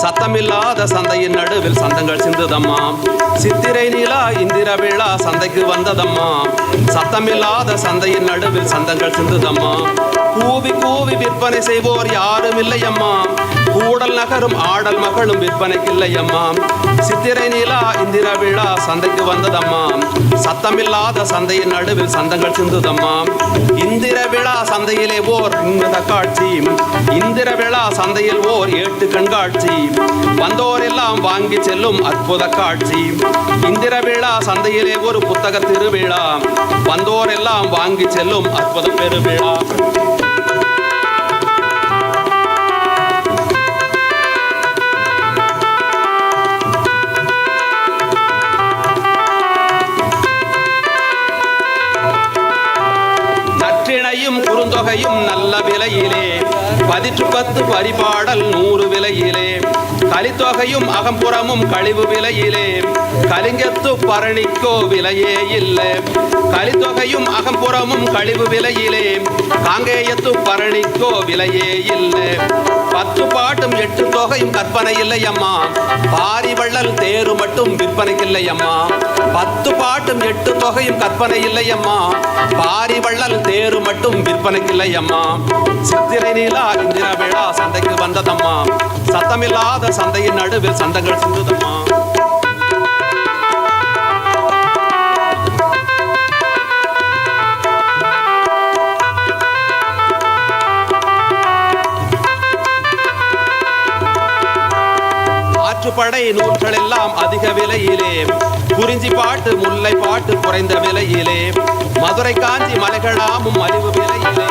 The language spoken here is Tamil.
சத்தமில்லாத சந்தையின் நடுவில் சந்தங்கள் சிந்துதம்மா. சித்திரை நிலா இந்திர விழா சந்தைக்கு வந்ததம்மா. சத்தமில்லாத சந்தையின் நடுவில் சந்தங்கள் சிந்துதம்மா. கூவி கூவி விற்பனை செய்வோர் யாரும் இல்லையம்மா கூடல் நகரும் ஆடல் மகளும் விற்பனைக்கில்லை அம்மா சித்திரை நிலா இந்திரா விழா சந்தைக்கு வந்ததம்மா. சத்தமில்லாத சந்தையின் நடுவில் சந்தங்கள் சிந்துதம்மா. இந்திர விழா சந்தையிலே ஓர் இன்பத காட்சி. இந்திர விழா சந்தையில் ஓர் ஏட்டு கண்காட்சி. வந்தோர் எல்லாம் வாங்கி செல்லும் அற்புத காட்சி. இந்திர விழா சந்தையிலே ஒரு புத்தக திருவிழா. வந்தோர் எல்லாம் வாங்கி செல்லும் அற்புத பெருவிழா. குறுந்தொகையும் நல்ல விலையிலே. பதிற்று பத்து பரிபாடல் நூறு விலையிலே. கலித்தொகையும் அகம்புறமும் கழிவு விலையிலே. கலிங்கத்து பரணிக்கோ விலையே இல்லை. கலித்தொகையும் அகம்புறமும் கழிவு விலையிலே. காங்கேயத்து பரணிக்கோ விலையே இல்லை. பத்து பாட்டும் எட்டு தொகையும் கற்பனை இல்லை அம்மா பாரி வள்ளல் தேரு மட்டும் விற்பனைக்கு இல்லை அம்மா பத்து பாட்டும் எட்டு தொகையும் கற்பனை இல்லையம்மா. பாரி வள்ளல் தேரு மட்டும் விற்பனைக்கில்லையம்மா. சித்திரை நீலா இந்திர விழா சந்தைக்கு வந்ததம்மா. சத்தமில்லாத சந்தையின் நடுவில் சந்தங்கள் சிந்துதம்மா. ஆற்றுப்படை நூல்கள் எல்லாம் அதிக விலையிலே. குறிஞ்சி பாட்டு முல்லை பாட்டு குறைந்த விலையிலே. மதுரை காஞ்சி மலைகளாமும் மலிவு விலையிலே.